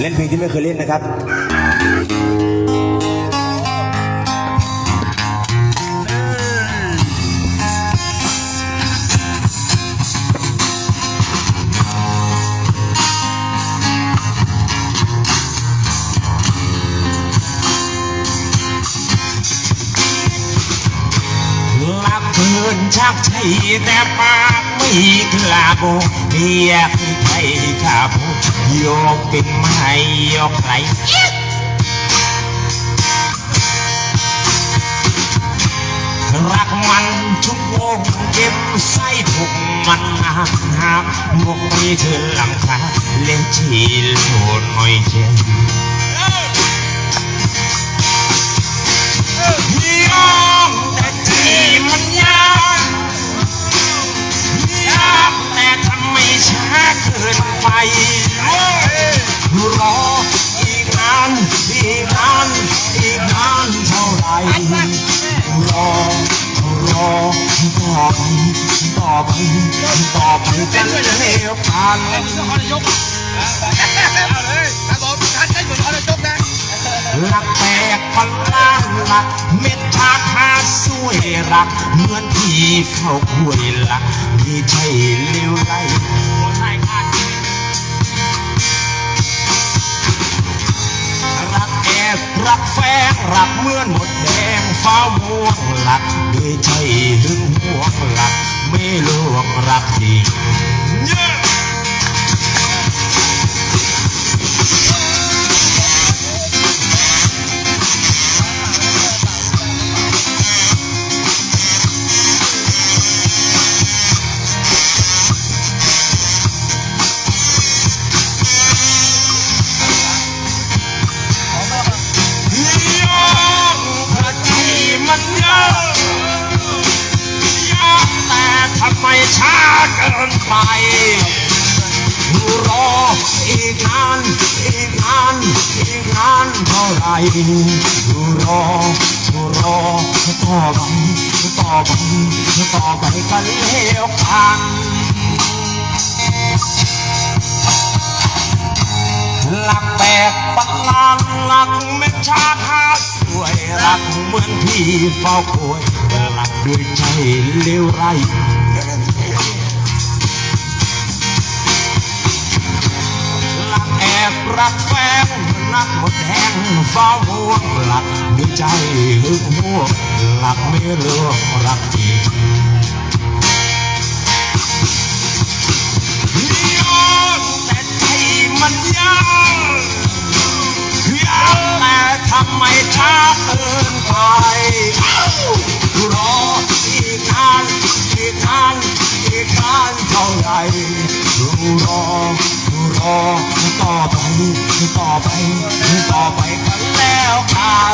เล่นเพลงที่ไม่เคยเล่นนะครับ ชักใช่แต่ปากไม่กล้าบอกอยากให้ข้าพูดยกเป็นไม่ยกไหลรักมันชุกวงเก็บไส้ถูกมันหนักหักมกมีเธอลำคาเล่นชีโลดหน่อยเจน ไปรออีกนานอีกนานอีกนานเท่าไหร่รอรอต่อไปต่อไปต่อไปกันแล้วกันเลยยกเอาเลยครับผมท่านเอาเลยยกนะหลักแปลกพันล้านหลักเม็ดชาคาสวยรักเหมือนที่เขาคุยหลักมีใช่เลวไหล รักเหมือนหมดแดงฟ้าม่วงหลักด้วยใจหึงห่วงหลัก ไม่ลวงรักจริง ไป รออีกนานอีกนานอีกนานเท่าไหรรอรอต่อไปต่อไปต่อไปกันแล้วกันหลักแปลกปักลานหลักเม็ดชาคาสวยรักเหมือนพี่เฝ้าคอยรักด้วยใจเลวไร บรักแฟนนักหมดแห่งเฝ้าห่วงหลักด้วยใจหึงห่วงหลักไม่เรื่องรักจริงยอมแต่ที่มันยากยากแต่ทำไมช้าเกินไปรออีกนานอีกนานอีกนานเท่าไหรรอ รอต่อไปต่อไปต่อไปกันแล้วค่ะ